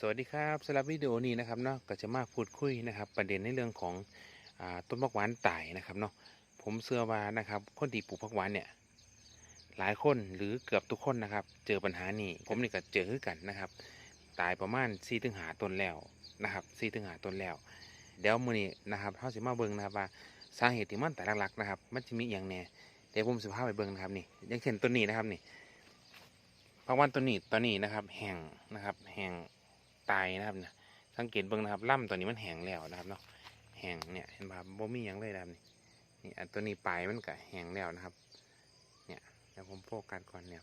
สวัสดีครับสำหรับวิดีโอนี้นะครับเนาะก็จะมาพูดคุยนะครับประเด็นในเรื่องของอต้นผักหวานตายนะครับเนาะผมเชื่อว่านะครับคนที่ปลูกผักหวานเนี่ยหลายคนหรือเกือบทุกคนนะครับ เจอปัญหานี้ผมนี่ก็เจอคือกันนะครับ ตายประมาณ4ถึงหาต้นแล้วนะครับ4ถึงหาต้นแล้วเดี๋ยวมือนี้นะครับเฮาสิมาเบิ่งนะครับว่าสาเหตุที่มันตายหลักๆนะครับ มันจะมีอย่างแน่เดี๋ยวผมสิพาไปเบิ่งนะครับนี่อย่างเช่นต้นนี้นะครับนี่ผักหวานต้นนี้ตอนนี้นะครับแห้งนะครับแห้ง ตายนะครับเนี่ยสังเกตเบิ่งนะครับล่ำตัวนี้มันแห้งแล้วนะครับเนาะแห้งเนี่ยเห็นป่ะบ่มีหยังเลยนะครับนี่นี่ตัวนี้ปลายมันก็แห้งแล้วนะครับ เนี่ยเดี๋ยวผมโฟกัสก่อนเนี่ย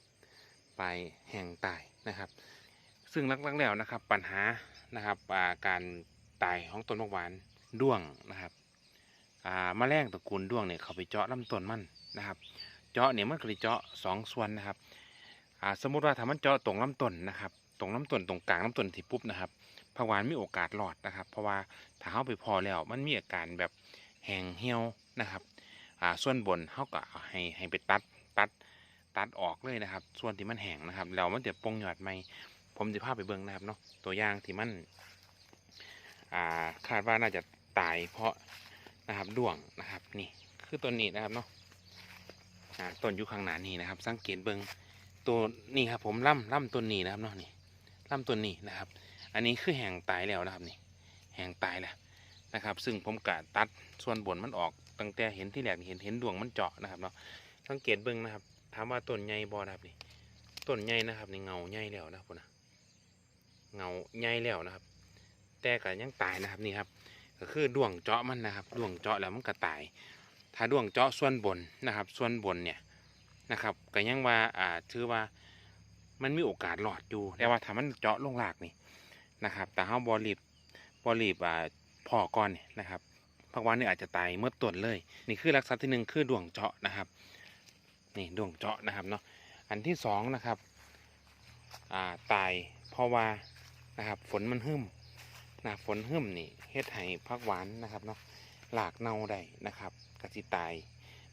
ปลายแห้งตายนะครับ ซึ่งลักๆแล้วนะครับ ปัญหานะครับอาการตายของต้นมะหวานด้วงนะครับอ่าแมลงตระกูลด้วงเนี่ยเขาไปเจาะลำต้นมันนะครับ เจาะเนี่ยมันก็เลยเจาะสองส่วนนะครับสมมุติว่าถ้ามันเจาะตรงลำต้นนะครับ ตรงลำต้นตรงกลางลำต้นที่ปุ๊บนะครับผักหวานมีโอกาสรอดนะครับ เพราะว่าถ้าเขาไปพอแล้วมันมีอาการแบบแห้งเหี่ยวนะครับอ่าส่วนบนเขาก็ให้ให้ไปตัดตัดตัดออกเลยนะครับ ส่วนที่มันแห้งนะครับแล้วมันจะปงหยอดใหม่ผมจะพาไปเบิ่งนะครับเนาะตัวอย่างที่มันอ่าคาดว่าน่าจะตายเพราะนะครับด้วงนะครับนี่คือต้นนี้นะครับเนาะต้นอยู่ข้างหน้านี่นะครับ สังเกตเบิ่งตัวนี่ครับผมล่ำล่ำต้นนี้นะครับเนาะนี่ ลำต้นนี้นะครับ อันนี้คือแห้งตายแล้วนะครับนี่แห้งตายแล้วนะครับ ซึ่งผมกะตัดส่วนบนมันออกตั้งแต่เห็นที่แรกเห็นเห็นดวงมันเจาะนะครับเนาะสังเกตเบิ้องนะครับถามว่าต้นใหญ่บอนะครับนี่ต้นใหญ่นะครับนี่เงาใหญ่แล้วนะครับนนะเงาใหญ่แล้วนะครับ แต่ก็ยังตายนะครับนี่ครับก็คือดวงเจาะมันนะครับดวงเจาะแล้วมันก็ตาย ถ้าดวงเจาะส่วนบนนะครับ ส่วนบนเนี่ยนะครับก็ยังว่าอ่าถือว่า มันมีโอกาสหลอดอยู่แต่ว่าถ้ามันเจาะลงรากนี่นะครับ แต่เฮาบอลีบบอลีบอ่าพอก่อนนี่นะครับพักหวานนี่อาจจะตายเมื่อต้นเลย นี่คือลักษณะที่หนึ่งคือดวงเจาะนะครับ นี่ดวงเจาะนะครับเนาะอันที่สองนะครับอ่าตายเพราะว่านะครับ ฝนมันหึ่มนะฝนหึ่มนี่เฮ็ดให้พักหวานนะครับเนาะหลากเน่าได้นะครับกสิตาย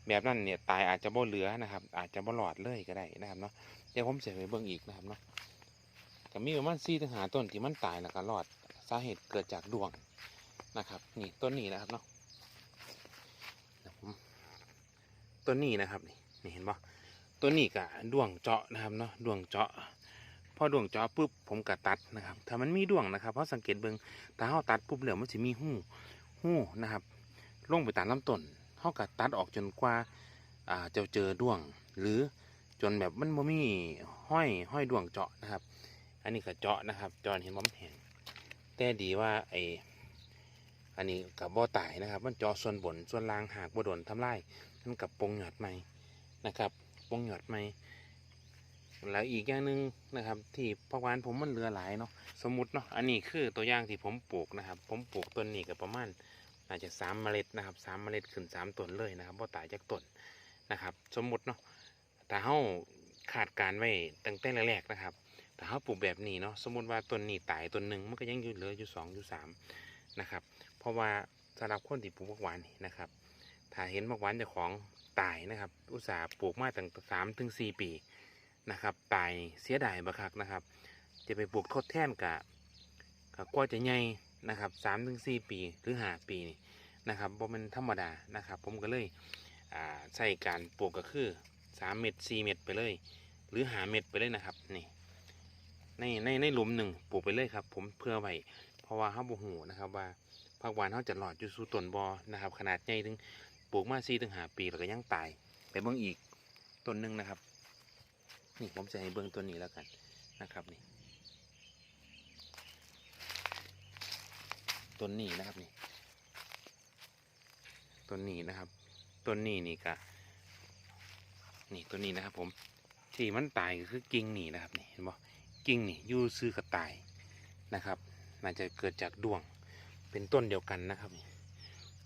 แบบนั้นเนี่ยตายอาจจะบ่เหลือนะครับ อาจจะบ่หลอดเลยก็ได้นะครับเนาะ เดี๋ยวผมจะไปเบิ่งอีกนะครับเนาะก็มีประมาณสี่ถึงหาต้นที่มันตายแล้วก็รอดสาเหตุเกิดจากดวงนะครับนี่ต้นนี้นะครับเนาะต้นนี้นะครับนี่นี่เห็นปะต้นนี้กะดวงเจาะนะครับเนาะดวงเจาะพอดวงเจาะปุ๊บผมกะตัดนะครับ ถ้ามันมีดวงนะครับเพราะสังเกตเบิ่งถ้าเราตัดปุ๊บเหลือมันจะมีหู้หู้นะครับลงไปตามลำต้นเขาก็ตัดออกจนกว่าจะเจอดวง หรือ จนแบบมันบ่มีห้อยห้อยดวงเจาะนะครับ อันนี้ก็เจาะนะครับจาะเห็นบ่มันแห้งแต่ดีว่าไออันนี้กับบ่อตายนะครับ มันเจาะส่วนบนส่วนล่างหากบ่โดนทำลายมันกับปงหยอดใหม่นะครับปงหยอดใหม่แล้วอีกอย่างหนึ่งนะครับ ที่พักวานผมมันเหลือหลายเนาะสมมติเนาะอันนี้คือตัวอย่างที่ผมปลูกนะครับ ผมปลูกต้นนี้กับประมาณอาจจะสามเมล็ดนะครับสามเมล็ดขึ้นสามต้นเลยนะครับบ่ตายจากต้นนะครับ สมมุติเนาะ ถ้าเฮาขาดการไว้ตั้งแต่แรกๆนะครับถ้าเฮาปลูกแบบนี้เนาะสมมุติว่าต้นนี้ตายต้นหนึ่งมันก็ยังอยู่เหลืออยู่สองอยู่สามนะครับเพราะว่าสำหรับคนที่ปลูกผักหวานนี่นะครับ ถ้าเห็นผักหวานเจ้าของตายนะครับ อุตสาห์ปลูกมาตั้งสามถึงสี่ปีนะครับ ตายเสียดายบักคักนะครับ จะไปปลูกทดแทนกะก็กว่าจะใหญ่นะครับสามถึงสี่ปีหรือห้าปีนี่นะครับบ่แมันธรรมดานะครับ ผมก็เลยอ่าใส่การปลูกก็คือ สามเม็ดสี่เม็ดไปเลย หรือหาเม็ดไปเลยนะครับนี่ในในในหลุมหนึ่งปลูกไปเลยครับ ผมเพื่อไว้เพราะว่าเขาบ่หูนะครับว่าผักหวานเขาจะหลอดอยู่สู่ต้นบอนะครับ ขนาดใหญ่ถึงปลูกมาสี่ถึงหาปีแล้วก็ยังตาย ไปเบิ่งอีกต้นหนึ่งนะครับ นี่ผมจะให้เบิ่งต้นนี้แล้วกันนะครับนี่ต้นนี้นะครับนี่ต้นนี้นะครับต้นนี้นี่กะ นี่ต้นนี้นะครับผมที่มันตายก็คือกิ่งนี่นะครับนี่เห็นบ่กิ่งนี่ยู่ซื้อกระตายนะครับ น่าจะเกิดจากดวงเป็นต้นเดียวกันนะครับนี่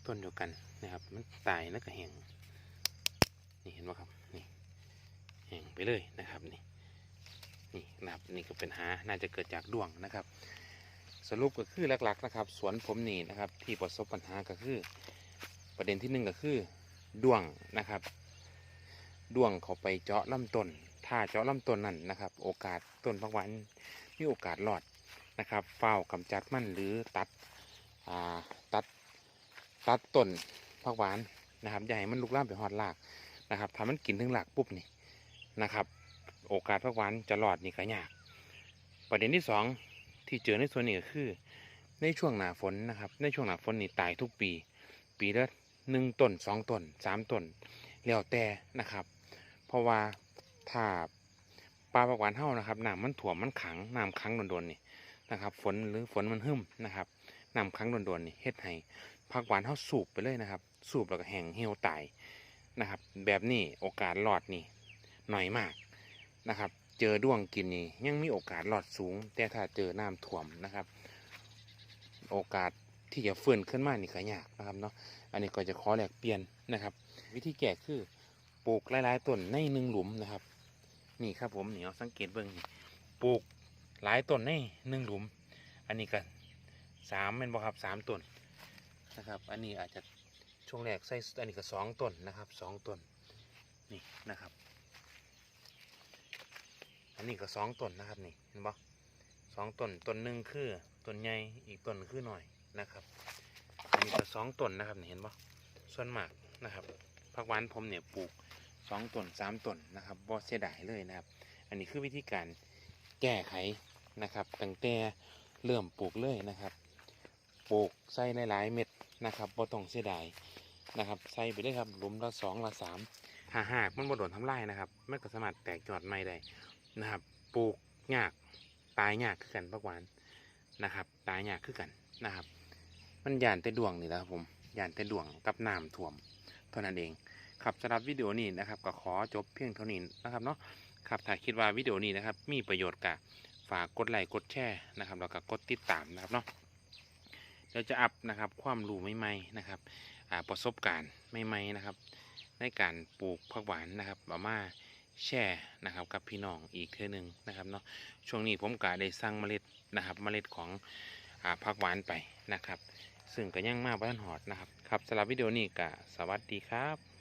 ต้นเดียวกันนะครับ มันตายแล้วก็แห้งนี่เห็นบ่ครับนี่แห้งไปเลยนะครับนี่นี่นะครับนี่ก็เป็นหาน่าจะเกิดจากดวงนะครับ สรุปก็คือหลักๆนะครับ สวนผมนี่นะครับ ที่ประสบปัญหาก็คือ ประเด็นที่หนึ่งก็คือดวงนะครับ ด้วงเขาไปเจาะลำต้น ถ้าเจาะลำต้นนั่นนะครับ โอกาสต้นพักหวานมีโอกาสรอดนะครับเฝ้ากำจัดมันหรือตัดตัดตัดต้นผักหวานนะครับอย่าให้มันลุกลามไปหอดรากนะครับถ้ามันกินถึงรากปุ๊บนี่นะครับ โอกาสผักหวานจะรอดนี่ก็ยาก ประเด็นที่สองที่เจอในส่วนนี้ก็คือ ในช่วงหนาฝนนะครับ ในช่วงหนาฝนนี่ตายทุกปี ปีละหนึ่งต้นสองต้นสามต้นแล้วแต่นะครับ ราะว่าถ้าปลาผักหวานเท่านะครับน้ำมันถ่วมมันขังน้ำขังโดนๆนี่นะครับ ฝนหรือฝนมันหึ่มนะครับน้ำขังโดนๆนี่เฮ็ดให้ผักหวานเท่าสูบไปเลยนะครับ สูบแล้วก็แห้งเหี่ยวตายนะครับ แบบนี้โอกาสรอดนี่หน่อยมากนะครับ เจอด้วงกินนี่ยังมีโอกาสรอดสูง แต่ถ้าเจอน้ำท่วมนะครับ โอกาสที่จะฟื้นขึ้นมานี่ก็ยากนะครับเนาะอันนี้ก็จะขอแลกเปลี่ยนนะครับ วิธีแก้คือ ปลูกหลายๆต้นในหนึ่งหลุมนะครับ นี่ครับผมนี่เอาสังเกตเบิ่งนี่ปลูกหลายต้นในหนึ่งหลุม อันนี้ก็สามเป็นบ่ครับสามต้นนะครับ อันนี้อาจจะช่วงแรกใส่อันนี้ก็สองต้นนะครับสองต้นนี่นะครับ อันนี้ก็สองต้นนะครับนี่เห็นบ่สองต้นต้นหนึ่งคือต้นใหญ่อีกต้นคือหน่อยนะครับอันนี้ก็สองต้นนะครับนี่เห็นปะส่วนมากนะครับผักหวานผมเนี่ยปลูก สองต้นสามต้นนะครับบ่เสียดายเลยนะครับ อันนี้คือวิธีการแก้ไขนะครับตั้งแต่เริ่มปลูกเลยนะครับ ปลูกใส่หลายๆเม็ดนะครับบ่ต้องเสียดายนะครับใส่ไปเลยครับหลุมละสองละสามหาหากมันบ่โดนทำลายนะครับมันก็สามารถแตกยอดใหม่ได้นะครับ ปลูกยากตายยากคือกันผักหวานนะครับตายยากคือกันนะครับ มันยานแต่ดวงนี่แหละครับผมยานแต่ดวงกับน้ำท่วมเท่านั้นเอง ครับสำหรับวิดีโอนี้นะครับก็ขอจบเพียงเท่านี้นะครับเนาะครับถ้าคิดว่าวิดีโอนี้นะครับมีประโยชน์กะฝากกดไลค์กดแชร์นะครับแล้วก็กดติดตามนะครับเนาะเดี๋ยวจะอัพนะครับความรู้ใหม่ๆนะครับประสบการณ์ใหม่ๆนะครับ ในการปลูกผักหวานนะครับเอามาแชร์นะครับกับพี่น้องอีกเทื่อหนึงนะครับเนาะช่วงนี้ผมกะได้สั่งเมล็ดนะครับเมล็ดของผักหวานไปนะครับ ซึ่งก็ยังมากบ้านหอดนะครับครับสำหรับวิดีโอนี้ก็สวัสดีครับ